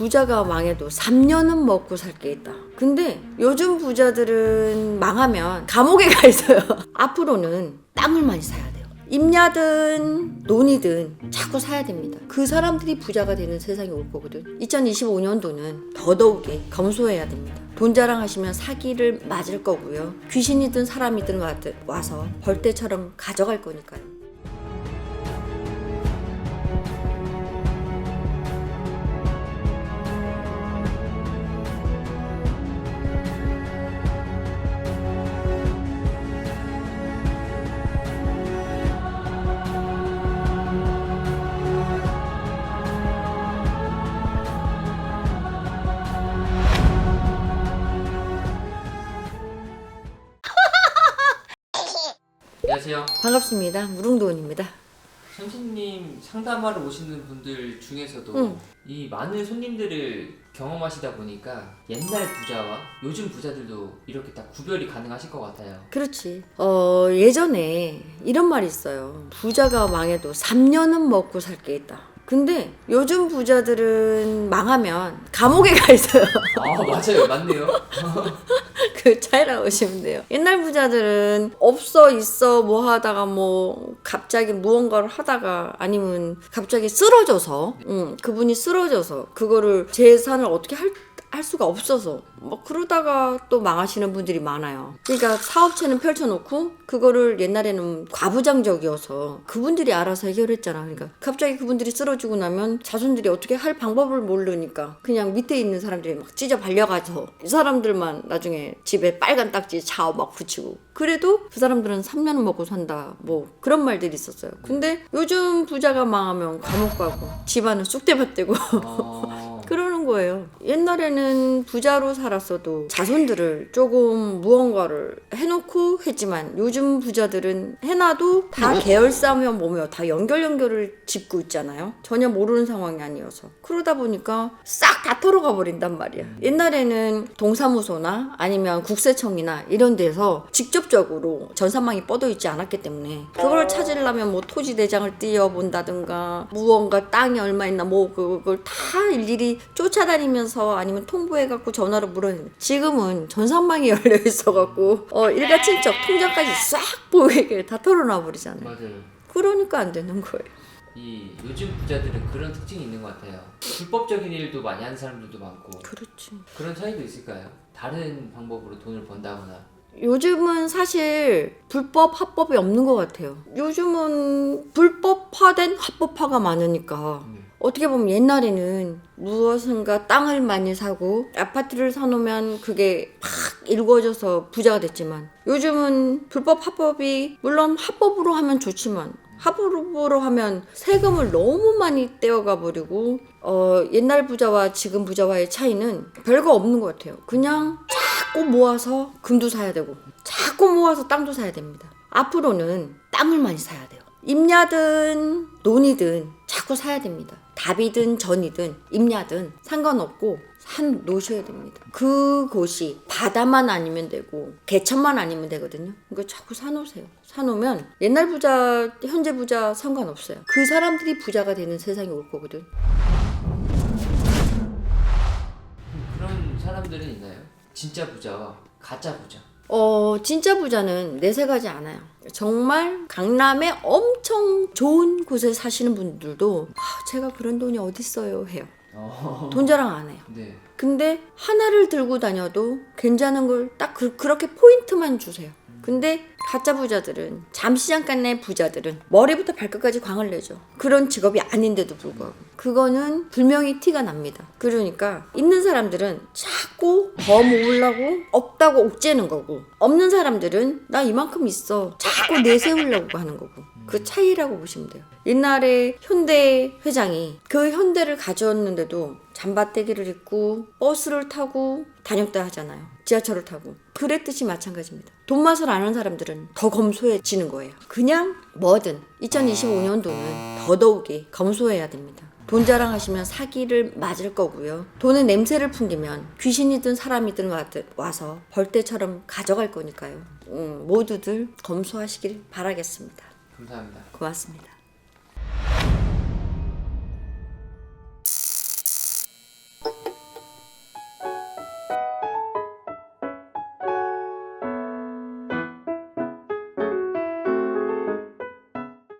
부자가 망해도 3년은 먹고 살 게 있다. 근데 요즘 부자들은 망하면 감옥에 가 있어요. 앞으로는 땅을 많이 사야 돼요. 임야든 논이든 자꾸 사야 됩니다. 그 사람들이 부자가 되는 세상이 올 거거든. 2025년도는 더더욱이 검소해야 됩니다. 돈 자랑하시면 사기를 맞을 거고요. 귀신이든 사람이든 와- 와서 벌떼처럼 가져갈 거니까요. 안녕하세요. 반갑습니다. 무릉도원입니다. 선생님 상담하러 오시는 분들 중에서도 응. 이 많은 손님들을 경험하시다 보니까 옛날 부자와 요즘 부자들도 이렇게 다 구별이 가능하실 것 같아요. 그렇지. 어, 예전에 이런 말이 있어요. 부자가 망해도 3년은 먹고 살 게 있다. 근데 요즘 부자들은 망하면 감옥에 가 있어요. 아 맞아요, 맞네요. 그 차이라고 보시면 돼요. 옛날 부자들은 없어 있어 뭐 하다가 뭐 갑자기 무언가를 하다가 아니면 갑자기 쓰러져서 음, 그분이 쓰러져서 그거를 재산을 어떻게 할 할 수가 없어서 뭐 그러다가 또 망하시는 분들이 많아요. 그러니까 사업체는 펼쳐놓고 그거를 옛날에는 과부장적이어서 그분들이 알아서 해결했잖아. 그러니까 갑자기 그분들이 쓰러지고 나면 자손들이 어떻게 할 방법을 모르니까 그냥 밑에 있는 사람들이 막 찢어 발려가서 이 사람들만 나중에 집에 빨간 딱지 차오 막 붙이고 그래도 그 사람들은 3년은 먹고 산다 뭐 그런 말들이 있었어요. 근데 요즘 부자가 망하면 감옥 가고 집안은 쑥대밭 되고 어... 그러는 거예요. 옛날에는 부자로 살았어도 자손들을 조금 무언가를 해놓고 했지만 요즘 부자들은 해놔도 다 계열사며 뭐며 다 연결 연결을 짚고 있잖아요. 전혀 모르는 상황이 아니어서. 그러다 보니까 싹 다 털어가 버린단 말이야. 옛날에는 동사무소나 아니면 국세청이나 이런 데서 직접적으로 전산망이 뻗어 있지 않았기 때문에 그걸 찾으려면 뭐 토지 대장을 띄어본다든가 무언가 땅이 얼마 있나 뭐 그걸 다 일일이 쫓아 다니면서 아니면 통보해갖고 전화로 물어내는 지금은 전산망이 열려 있어갖고 어 일가 친척 통장까지 싹 보이게 다 털어놔 버리잖아요. 맞아요. 그러니까 안 되는 거예요. 이 요즘 부자들은 그런 특징이 있는 것 같아요. 불법적인 일도 많이 하는 사람들도 많고 그렇지. 그런 차이도 있을까요? 다른 방법으로 돈을 번다거나 요즘은 사실 불법 합법이 없는 것 같아요. 요즘은 불법화된 합법화가 많으니까 음. 어떻게 보면 옛날에는 무엇인가 땅을 많이 사고 아파트를 사놓으면 그게 팍 일궈져서 부자가 됐지만 요즘은 불법 합법이 물론 합법으로 하면 좋지만 합법으로 하면 세금을 너무 많이 떼어가 버리고 어, 옛날 부자와 지금 부자와의 차이는 별거 없는 것 같아요. 그냥 자꾸 모아서 금도 사야 되고 자꾸 모아서 땅도 사야 됩니다. 앞으로는 땅을 많이 사야 돼요. 임야든 논이든 자꾸 사야 됩니다. 답이든 전이든 임야든 상관없고 산 놓으셔야 됩니다. 그곳이 바다만 아니면 되고 개천만 아니면 되거든요. 그러니까 자꾸 사놓으세요. 사놓으면 옛날 부자, 현재 부자 상관없어요. 그 사람들이 부자가 되는 세상이 올 거거든. 그런 사람들은 있나요? 진짜 부자와 가짜 부자. 어, 진짜 부자는 내세가지 않아요. 정말 강남에 엄청 좋은 곳에 사시는 분들도 아, 제가 그런 돈이 어딨어요 해요. 어... 돈 자랑 안 해요. 네. 근데 하나를 들고 다녀도 괜찮은 걸 딱 그, 그렇게 포인트만 주세요. 근데 가짜 부자들은 잠시 잠깐의 부자들은 머리부터 발끝까지 광을 내죠. 그런 직업이 아닌데도 불구하고 그거는 분명히 티가 납니다. 그러니까 있는 사람들은 자꾸 더 모으려고 없다고 옥죄는 거고 없는 사람들은 나 이만큼 있어 자꾸 내세우려고 하는 거고 그 차이라고 보시면 돼요. 옛날에 현대 회장이 그 현대를 가져왔는데도 잠바떼기를 입고 버스를 타고 다녔다 하잖아요. 지하철을 타고. 그랬듯이 마찬가지입니다. 돈 맛을 아는 사람들은 더 검소해지는 거예요. 그냥 뭐든 2025년도는 더더욱이 검소해야 됩니다. 돈 자랑하시면 사기를 맞을 거고요. 돈의 냄새를 풍기면 귀신이든 사람이든 와- 와서 벌떼처럼 가져갈 거니까요. 음, 모두들 검소하시길 바라겠습니다. 감사합니다. 고맙습니다.